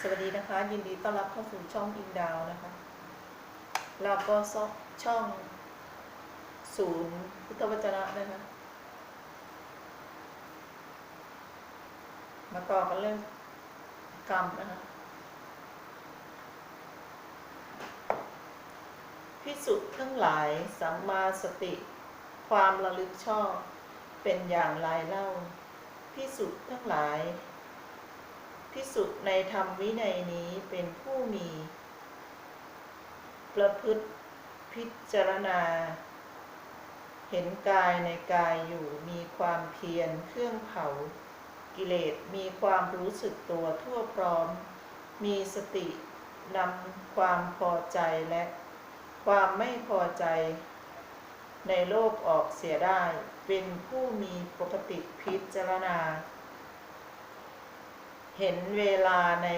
สวัสดีนะคะ ยินดีต้อนรับเข้าสู่ช่องอิงดาวนะคะแล้วก็ซอกช่อง ศูนย์พุทธวจนะนะคะ มาต่อกันเรื่องกรรมนะคะพิสุทธ์ทั้งหลายสัมมาสติ ความระลึกชอบเป็นอย่างไรเล่าพิสุทธ์ทั้งหลาย พิสุทธ์ในธรรมวินัยนี้เป็นผู้มี ประพฤติพิจารณา เห็นกายในกายอยู่มีความเพียรเครื่องเผา กิเลสมีความรู้สึกตัวทั่วพร้อม มีสตินำความพอใจและความไม่พอใจ ในโลกออกเสียได้ เป็นผู้มีปกติพิจารณา เห็นเวลาใน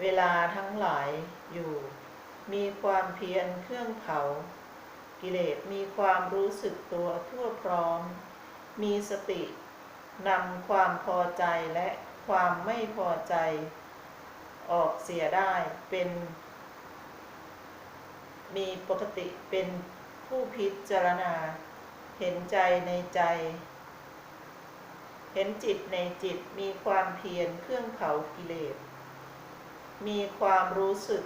เวลาทั้งหลายอยู่ มีความเพียรเครื่องเผา กิเลสมีความรู้สึกตัวทั่วพร้อม มีสตินำความพอใจและความไม่พอใจ ออกเสียได้เป็น มีปกติเป็นผู้พิจารณา เห็นใจในใจ เห็นจิตในจิตมีความเพียรเครื่องเผากิเลส มีความรู้สึก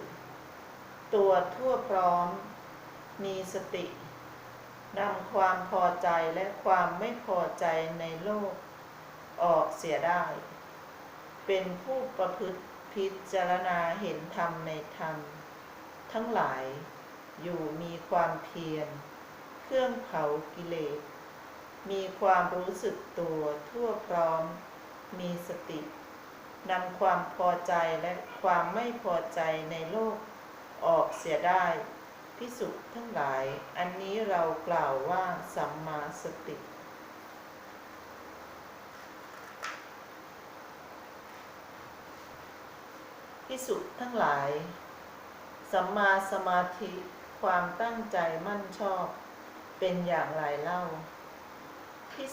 ตัวทั่วพร้อม มีสตินำความพอใจและความไม่พอใจในโลก ออกเสียได้ เป็นผู้ประพฤติพิจารณาเห็นธรรมในธรรม ทั้งหลายอยู่มีความเพียร เครื่องเผากิเลส มีความรู้สึกตัวทั่วพร้อม มีสตินำความพอใจและความไม่พอใจในโลกออกเสียได้พิสุทั้งหลาย อันนี้เรากล่าวว่าสัมมาสติ พิสุทั้งหลาย สัมมาสมาธิความตั้งใจมั่นชอบ เป็นอย่างไรเล่า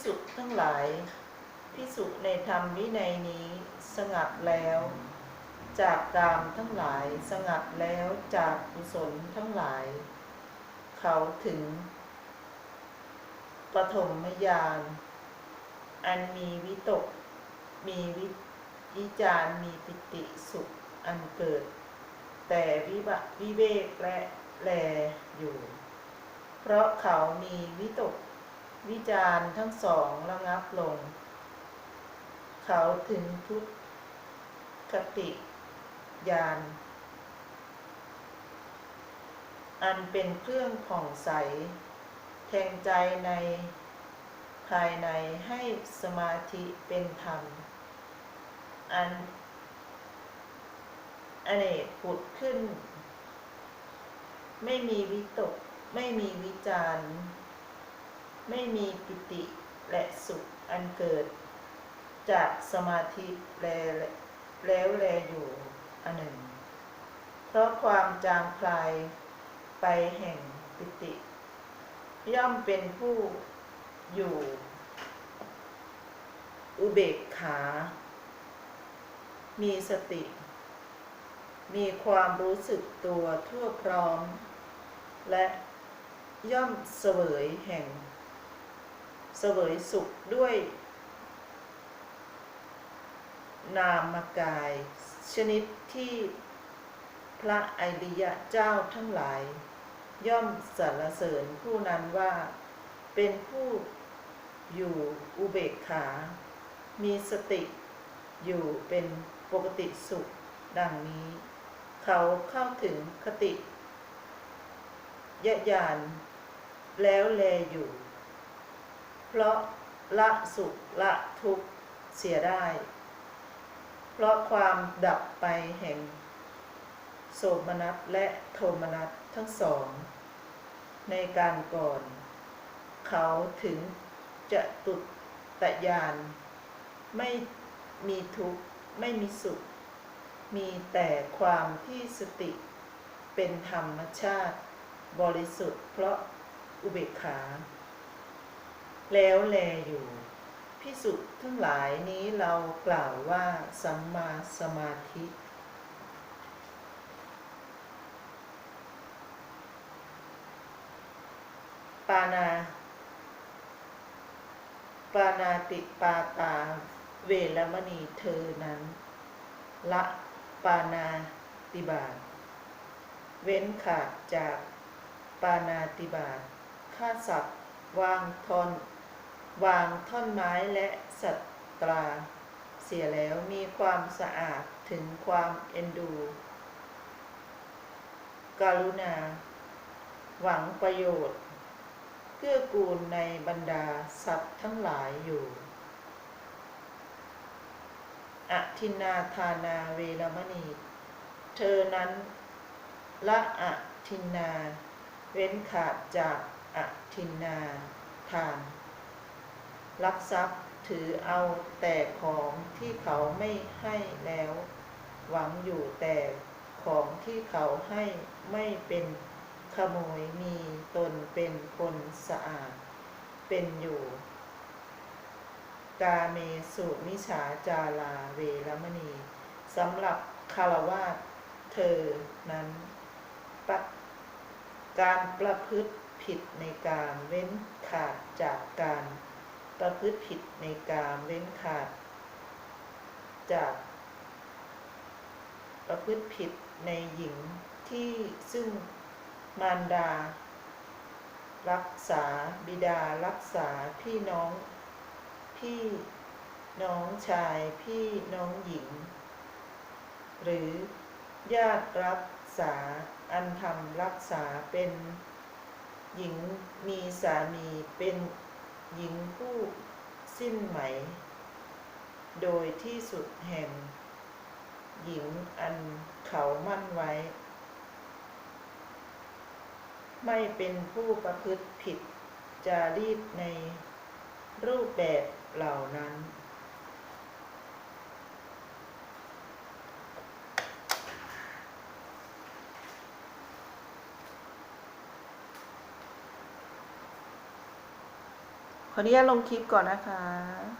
สุทั้งหลาย พิสุในธรรมวินัยนี้สงัดแล้ว จากกามทั้งหลายสงัดแล้วจากกุศลทั้งหลาย เขาถึง ปฐมญาณอันมีวิตก มีวิวิจารมีปิติสุขอันเกิด แต่วิบะวิเวกและแลอยู่ เพราะเขามีวิตก วิจารทั้งสองระงับลง เขาถึงทุกขติญาณอันเป็นเครื่องผ่องใส แทงใจในภายในให้สมาธิเป็นธรรม อันอเนกผุดขึ้น ไม่มีวิตก ไม่มีวิจารณ์ ไม่มีปิติและสุขอันเกิด จากสมาธิแลแล้วแลอยู่อันหนึ่ง เพราะความจางคลายไปแห่งปิติ ย่อมเป็นผู้อยู่ อุเบกขา มีสติ มีความรู้สึกตัวทั่วพร้อม และย่อมเสวยแห่ง เสวยสุขด้วย นามกาย ชนิดที่พระไอริยะเจ้าทั้งหลาย ย่อมสรรเสริญผู้นั้นว่า เป็นผู้อยู่อุเบกขา มีสติอยู่เป็นปกติสุขดังนี้ เขาเข้าถึงคติยะยานแล้วแลอยู่ เพราะละสุขละทุกข์เสียได้ เพราะความดับไปแห่ง โสมนัสและโทมนัสทั้งสอง ในการก่อน เขาถึงจะตุตะยาน ไม่มีทุกข์ ไม่มีสุข มีแต่ความที่สติเป็นธรรมชาติ บริสุทธิ์เพราะอุเบกขา แล้วแลอยู่พิสุทั้งหลายนี้เรากล่าวว่าสัมมาสมาธิ ปานา ปานาติปาตา เวรมณีเธอนั้น ละปานาติบาตเว้นขาดจากปานาติบาตฆ่าสัตว์วางทอน วางท่อนไม้และสัตตรา เสียแล้วมีความสะอาดถึงความเอ็นดู กรุณา หวังประโยชน์ เกื้อกูลในบรรดาสัตว์ทั้งหลายอยู่อทินาทานาเวรมณี เธอนั้น ละอทินา เว้นขาดจากอทินนาทาน ลักทรัพย์ถือเอาแต่ของที่เขาไม่ให้แล้ว หวังอยู่แต่ของที่เขาให้ไม่เป็นขโมยมีตนเป็นคนสะอาด เป็นอยู่ กาเมสุมิฉาจาลาเวรมณีสำหรับคารวาสเธอนั้นปการประพฤติผิดในการเว้นขาดจากการ ประพฤติผิดในการเว้นขาด จาก ประพฤติผิดในหญิงที่ซึ่งมารดา รักษาบิดารักษาพี่น้อง พี่น้องชายพี่น้องหญิง หรือญาติรักษาอันทำรักษาเป็นหญิงมีสามีเป็น หญิงผู้สิ้นไหม โดยที่สุดแห่ง หญิงอันเขามั่นไว้ ไม่เป็นผู้ประพฤติผิดจารีตในรูปแบบเหล่านั้น ขออนุญาตลงคลิปก่อนนะคะ